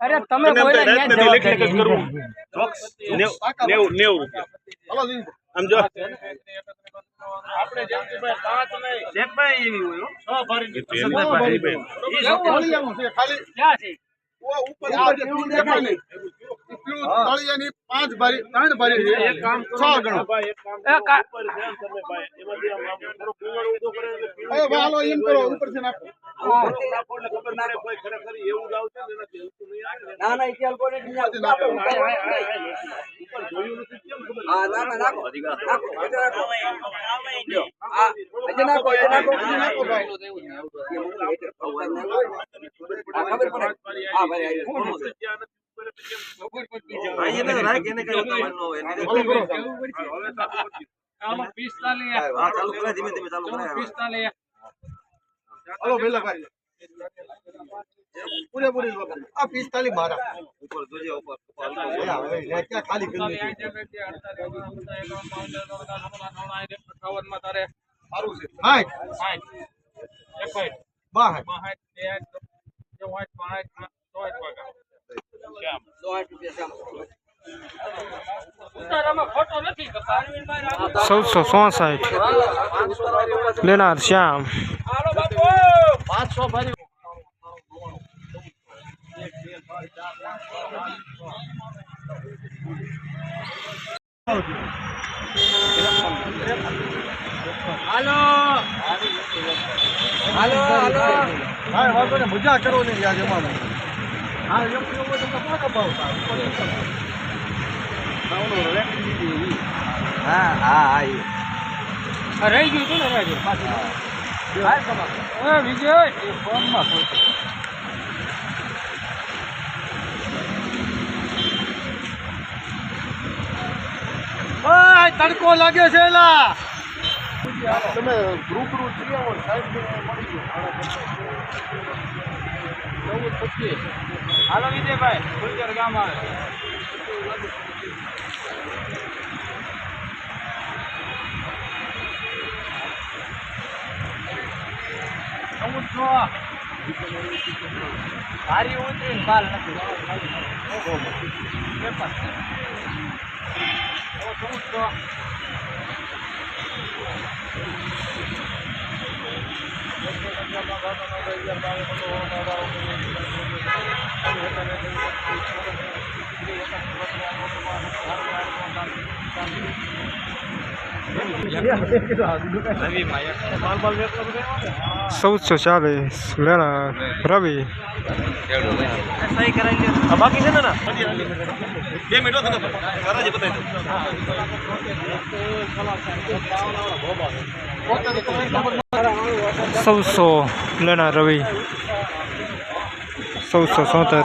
અરે તમે જ. આમ જો. ભારી. ખાલી ઉપર પીળું તળિયાની પાંચ ભારી ત્રણ ભારી છે છ ગણો એ વાલો એમ કરો ઉપરથી નાખો ના ના ઇતિહાસ કોને. હા ના ના નાખો નાખો એટલે. હા એટલે નાખો એટલે નાખો એટલે નાખો ભાઈ ખબર પડે હા ભાઈ હાલો કરો આમાં પિસ્તાલીસ પિસ્તાલીસ હાલો ભેલા ભાઈ પૂરેપૂરી જવાબદારી. આ પિસ્તાલીસ મારા હવે ક્યાં ખાલી કરી દીધી? અઠાવનમાં તારે સારું છે હાય સાઠ ચૌદસો ચોસઠ લેનાર શ્યામ. હાલો. બાપુ હલો. હાલો મજા કરો ને યાર જમાનો હા એમ એમ હોય તો કોણ કપાવતા હા હા હા એ. રહી ગયું હતું ને રાજુ પાછું એ વિજય એ ફોનમાં ખોટું. ઓય તડકો લાગે છે એલા. તમે રૂબરૂ જઈ આવો સાહેબ મળી ચૌદ પચીસ. હાલો વિજયભાઈ ગુર્જર ગામ આવે. ચૌદસો ભારી ઉતરી ને બાલ નથી પેપર ચૌદસો ચૌદસો ચાલીસ લેનાર રવિ બાકી છે ને ના બે મિનિટ હો તને હરાજી બતાવી દઉં ચૌદસો લેનાર રવિ ચૌદસો સોતેર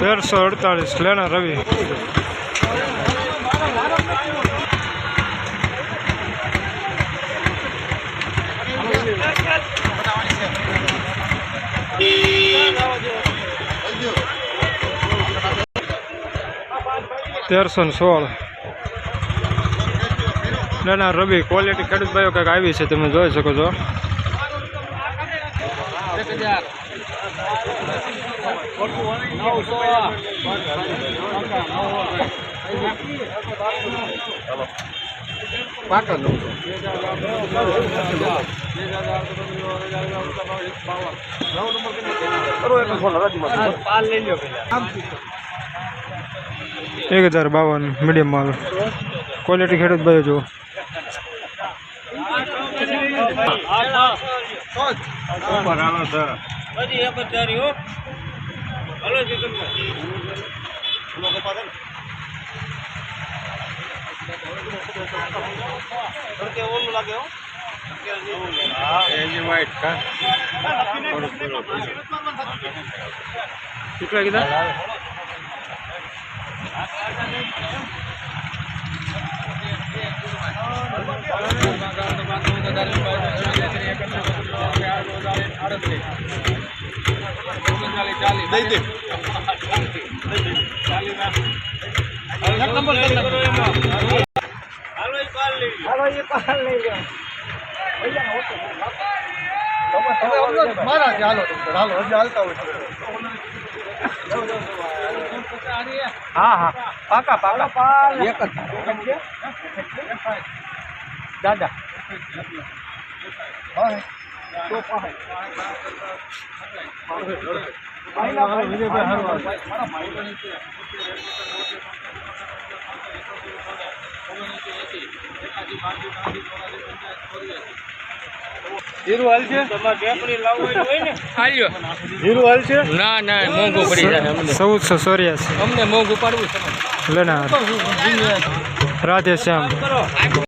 તેરસો અડતાલીસ લેણા રવિ. તેરસો ને સોળ. ના રવિ ક્વોલિટી ખેડૂત ભાઈઓ કંઈક આવી છે, તમે જોઈ શકો છો. હજાર નવસો એક હજાર બાવન મીડિયમ માલ. ક્વોલિટી ખેડૂત ભાઈઓ જુઓ. ઉપર હાલો સર બધી એ બધારી હો. હલો સિકંદર ઓલો લાગે હો કેટલા કીધા દઈ દે. નંબર હાલો ઈ પાલ લઈ. હાલો એ પાલ લઈ લ્યો હવે અમને મારા હાલો હાલો હજી હાલતા હોય હા હા. પાકા પાકા. પાલ એક જ. દાદા. હા હે. હીરું હાલ છે? ને હાલ છે? ના ના મોંઘું પડી જાય અમને. ચૌદસો ચોર્યાસી અમને મોંઘું પાડવું છે. લેના રાધે શ્યામ.